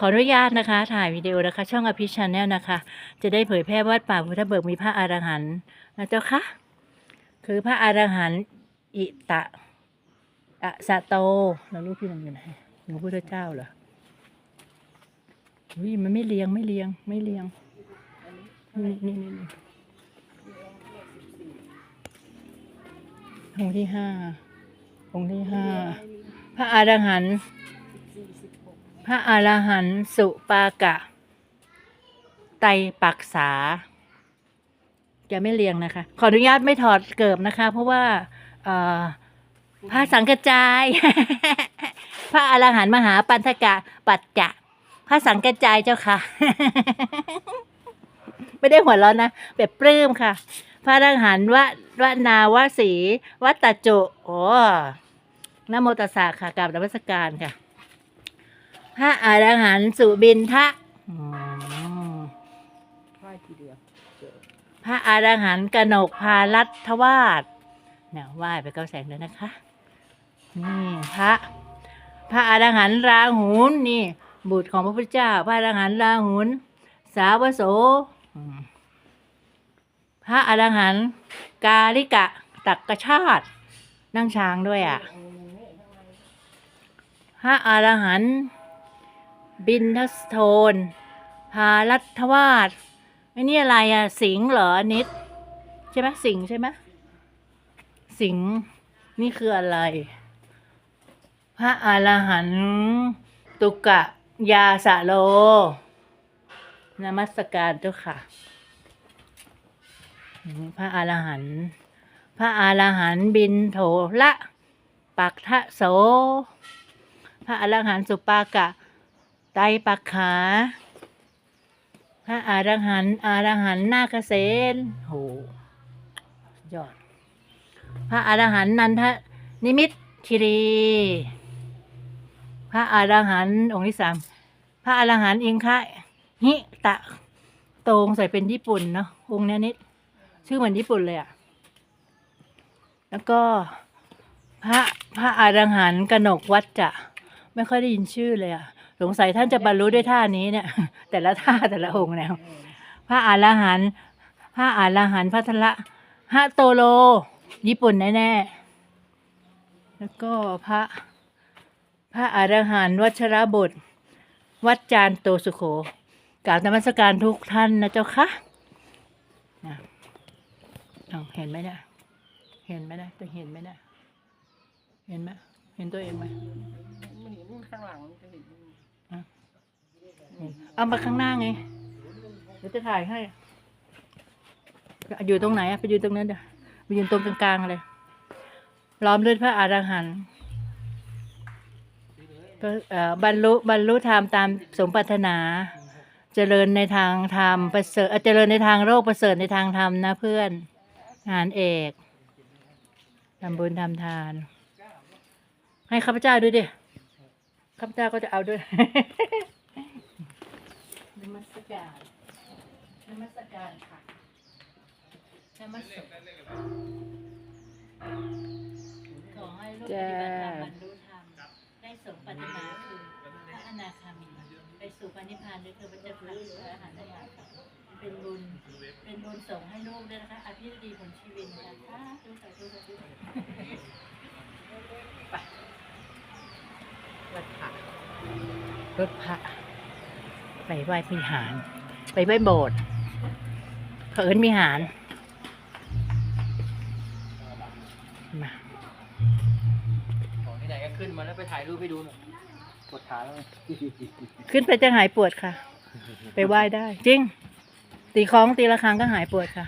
ขออนุญาตนะคะ ถ่ายวิดีโอนะคะ ช่องอภิชาแนลนะคะ จะได้เผยแพร่วัดป่าพุทธเบิกมีพระอรหันต์นะเจ้าคะคือพระอรหันต์อิตะอะสะโตแล้วรูปพี่นันอยู่ไหนหลวงพุทธเจ้าเหรออุ้ยมันไม่เลียงไม่เลียงไม่เลียงนี่นี่นี่นี่องค์ที่ห้าองค์ที่ห้าพระอรหันต์ พระอรหันต์สุปากะ ไตปักษา จะไม่เรียงนะคะ ขออนุญาตไม่ถอดเกิบนะคะ เพราะว่าพระสังกจาย พระอรหันต์มหาปันธกะ ปัจจะพระสังกจายเจ้าค่ะ ไม่ได้หัวเร้อนนะแบบปลื้มค่ะ พระอรหันต์วะวะนาวสีวัตจุโอ้นโมตสสะค่ะกราบนมัสการค่ะ พระอรหันต์สุบินทะอืมไหว้ทีเดียวเจอพระอรหันต์กนกพาลัทธวาสเนี่ยไหว้ไปเก้าแสงเลยนะคะ นี่พระ พระอรหันต์ราหุลนี่ บุตรของพระพุทธเจ้า พระอรหันต์ราหุลสาวโสอืมพระอรหันต์กาลิกะ ตักกชาติ นั่งช้างด้วยอะ พระอรหันต์ บินทัสโทนพาลัทธวาสไอ้นี่อะไรอะสิงห์เหรอนิด ใช่ไหมสิงใช่ไหมสิงนี่คืออะไร พระอรหันตุกะยาสะโลนมัสการเจ้าค่ะ พระอรหันต์พระอรหันต์บินโถละ ปักทะโส พระอรหันต์สุปากะ ไตรปักขาพระอรหันต์อรหันต์นาคเสนโหยอด พระอรหันต์นันทนิมิตคิรีพระอรหันต์องค์ที่สามพระอรหันต์อิงคะหิตะโตรงใส่เป็นญี่ปุ่นเนาะองค์เนี้ยนิดชื่อเหมือนญี่ปุ่นเลยอะแล้วก็พระพระอรหันต์กนกวัดจะไม่ค่อยได้ยินชื่อเลยอะ สงสัยท่านจะบรรลุด้วยท่านี้เนี่ย แต่ละท่าแต่ละองค์แล้วพระอรหันต์พระอรหันต์พัทละฮะโตโล ญี่ปุ่นแน่ๆแล้วก็พระพระอรหันต์วัชรบุตร วัดจานโตสุโขกราบนมัสการทุกท่านนะเจ้าคะนะเห็นไหมเนี่ยเห็นไหมนี่ยจะเห็นไหมเนี่ยเห็นไหมเห็นตัวเองไหมมันเห็นข้างหลังจะเห็น เอามาข้างหน้าไง เดี๋ยวจะถ่ายให้ อยู่ตรงไหนอะไปอยู่ตรงนั้นเดี๋ยวไปยืนตรงกลางๆเลยล้อมด้วยพระอรหันต์ก็เออบรรลุบรรลุธรรมตามสมปรารถนา เจริญในทางธรรมประเสริฐเจริญในทางโลกประเสริฐในทางธรรมนะเพื่อนทหารเอกทำบุญทำทาน ให้ข้าพเจ้าด้วยดิข้าพเจ้าก็จะเอาด้วย มัสการนมัสการค่ะนมัสการขอให้ลูกปฏิบัติธรรมบรรลุธรรมได้สมปรารถนาคือพระอนาคามี ไปสู่ปณิพพานด้วยเธอพระเจ้าพระอรหันต์ทั้งหลายค่ะเป็นบุญ เป็นบุญส่งให้ลูกด้วยนะคะอภิรดีผลชีวิตนะคะสาธุสาธุสาธุไปวัดพระรถพระ ไปไหว้พิหาร ไปไหว้โบสถ์เขินมิหารมาของที่ไหนก็ขึ้นมาแล้วไปถ่ายรูปให้ดูหน่อยปวดขาแล้วไงขึ้นไปจะหายปวดค่ะ ไปไหว้ได้ จริง ตีคล้องตีละครั้งก็หายปวดค่ะ